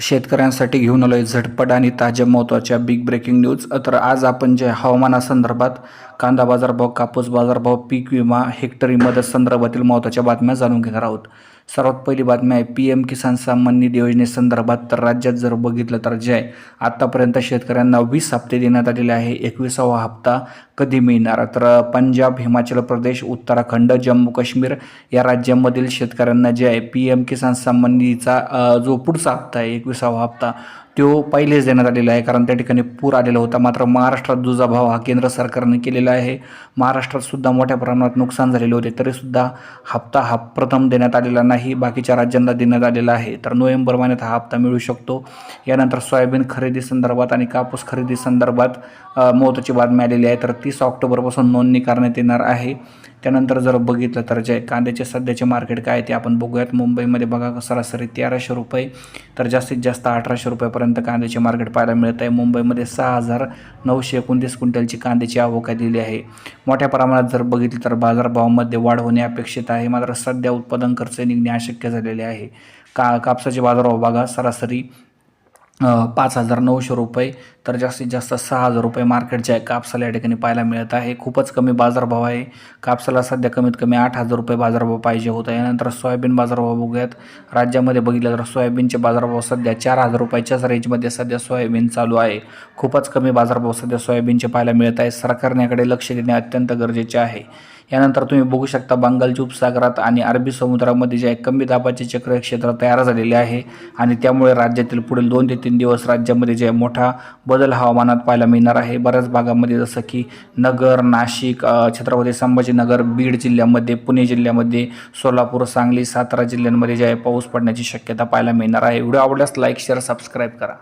शेतकऱ्यांसाठी घेऊन आलोय झटपट आणि ताज्या महत्त्वाच्या बिग ब्रेकिंग न्यूज तर आज आपण जे हवामानासंदर्भात कांदा बाजारभाव कापूस बाजारभाव पीक विमा हेक्टरी मदत संदर्भातील महत्त्वाच्या बातम्या जाणून घेणार आहोत. सर्वात पहिली बातमी आहे पी एम किसान सन्मान निधी योजनेसंदर्भात तर राज्यात जर बघितलं तर जे आहे आत्तापर्यंत शेतकऱ्यांना वीस हप्ते देण्यात आलेले आहे एकविसावा हप्ता कधी मिळणार? तर पंजाब हिमाचल प्रदेश उत्तराखंड जम्मू काश्मीर या राज्यांमधील शेतकऱ्यांना जे आहे पी एम किसान सन्मान निधीचा जो पुढचा हप्ता आहे एकविसावा हप्ता तो पहिलेच देण्यात आलेला आहे कारण त्या ठिकाणी पूर आलेला होता. मात्र महाराष्ट्रात दुजाभाव हा केंद्र सरकारने केलेला आहे. महाराष्ट्रात सुद्धा मोठ्या प्रमाणात नुकसान झालेले होते तरीसुद्धा हप्ता हा प्रथम देण्यात आलेला नाही. बाकीच्या राज्यांना देण्यात आलेला आहे. तर नोव्हेंबर महिन्यात हा हप्ता मिळू शकतो. यानंतर सोयाबीन खरेदी संदर्भात आणि कापूस खरेदी संदर्भात महत्त्वाची बातमी आलेली आहे. तर तीस ऑक्टोबरपासून नोंदणी करण्यात येणार आहे. त्यानंतर जर बघितलं तर जे कांद्याचे सध्याचे मार्केट काय आहे ते आपण बघूयात. मुंबईमध्ये बघा सरासरी तेराशे रुपये तर जास्तीत जास्त अठराशे रुपयापर्यंत कांद्याचे मार्केट पाहायला मिळत आहे. मुंबईमध्ये सहा हजार नऊशे एकोणतीस क्विंटलची कांद्याची आवक दिली आहे. मोठ्या प्रमाणात जर बघितलं तर बाजारभावामध्ये वाढ होणे अपेक्षित आहे. मात्र सध्या उत्पादन खर्च निघणे अशक्य झालेले आहे. का कापसाचे बाजारभाव बघा सरासरी पाच हजार नऊशे रुपये तर जास्तीत जास्त सहा हजार रुपये मार्केट जे आहे कापसाला या ठिकाणी पाहायला मिळत आहे. खूपच कमी बाजारभाव आहे. कापसाला सध्या कमीत कमी आठ हजार रुपये बाजारभाव पाहिजे होता. यानंतर सोयाबीन बाजारभाव बघूयात. राज्यामध्ये बघितलं तर सोयाबीनचे बाजारभाव सध्या चार हजार रुपयाच्याच रेंजमध्ये सध्या सोयाबीन चालू आहे. खूपच कमी बाजारभाव सध्या सोयाबीनचे पाहायला मिळत आहे. सरकारने याकडे लक्ष देणे अत्यंत गरजेचे आहे. यानंतर तुम्ही बघू शकता बंगालच्या उपसागरात आणि अरबी समुद्रामध्ये जे आहे कमी दाबाचे चक्र क्षेत्र तयार झालेले आहे आणि त्यामुळे राज्यातील पुढील दोन ते तीन दिवस राज्यामध्ये जे आहे मोठा बदल हवामानात पाहायला मिळणार आहे. बऱ्याच भागामध्ये जसं की नगर नाशिक छत्रपती संभाजीनगर बीड जिल्ह्यामध्ये पुणे जिल्ह्यामध्ये सोलापूर सांगली सातारा जिल्ह्यांमध्ये जे आहे पाऊस पडण्याची शक्यता पाहायला मिळणार आहे. व्हिडिओ आवडल्यास लाईक शेअर सबस्क्राईब करा.